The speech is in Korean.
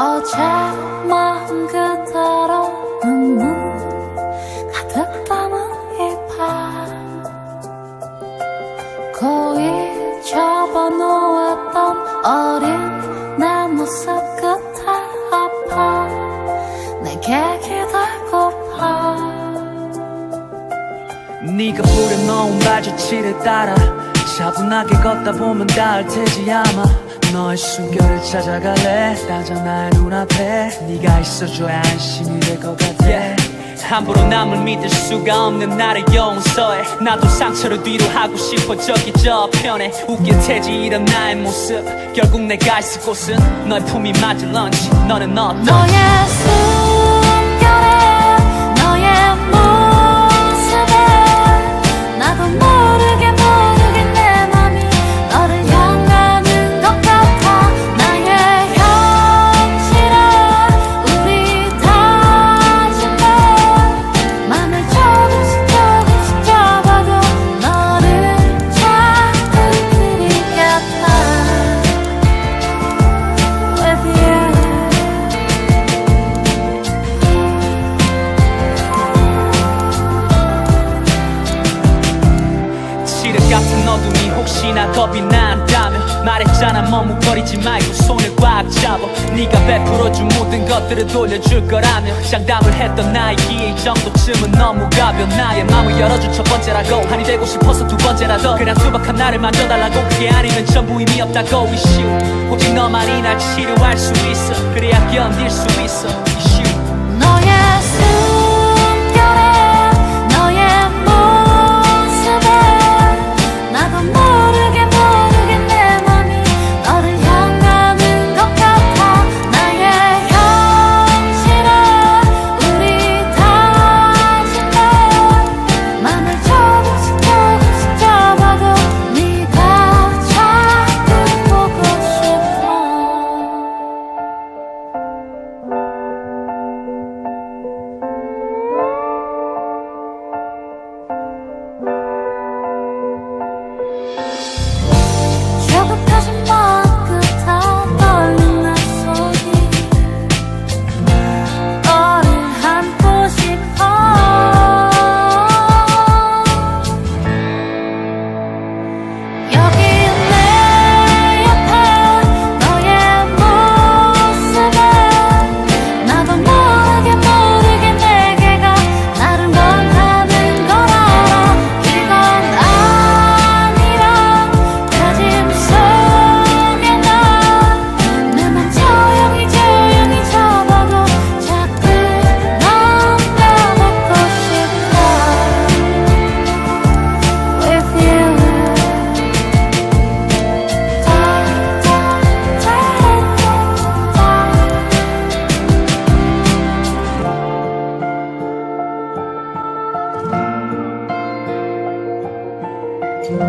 어제 마음 그대로 눈물 가득 담은 이밤 고이 접어놓았던 어린 내 모습 끝에 아파. 내게 기대고파 네가 뿌려놓은 발자취를 따라 차분하게 걷다 보면 닿을 테지 아마 너의 숨결을 찾아갈래? 당장 나의 눈앞에. 네가 있어줘야 안심이 될 것 같아. 함부로 남을 믿을 수가 없는 나의 용서해. 나도 상처를 뒤로 하고 싶어 저기 저편에 웃길 테지 이런 나의 모습. 결국 내가 있을 곳은 너의 품이 맞을 런지 너는 어떤 너의 어둠이 혹시나 겁이 난다면 말했잖아 머뭇거리지 말고 손을 꽉 잡아 네가 베풀어준 모든 것들을 돌려줄 거라면 장담을 했던 나이기에 이 정도쯤은 너무 가벼 나의 마음을 열어준 첫 번째라고. 한이 되고 싶어서 두 번째라도 그냥 수박한 나를 만져달라고. 그게 아니면 전부 의미 없다고. 이슈 오직 너만이 날 치료할 수 있어. 그래야 견딜 수 있어. 이슈 Thank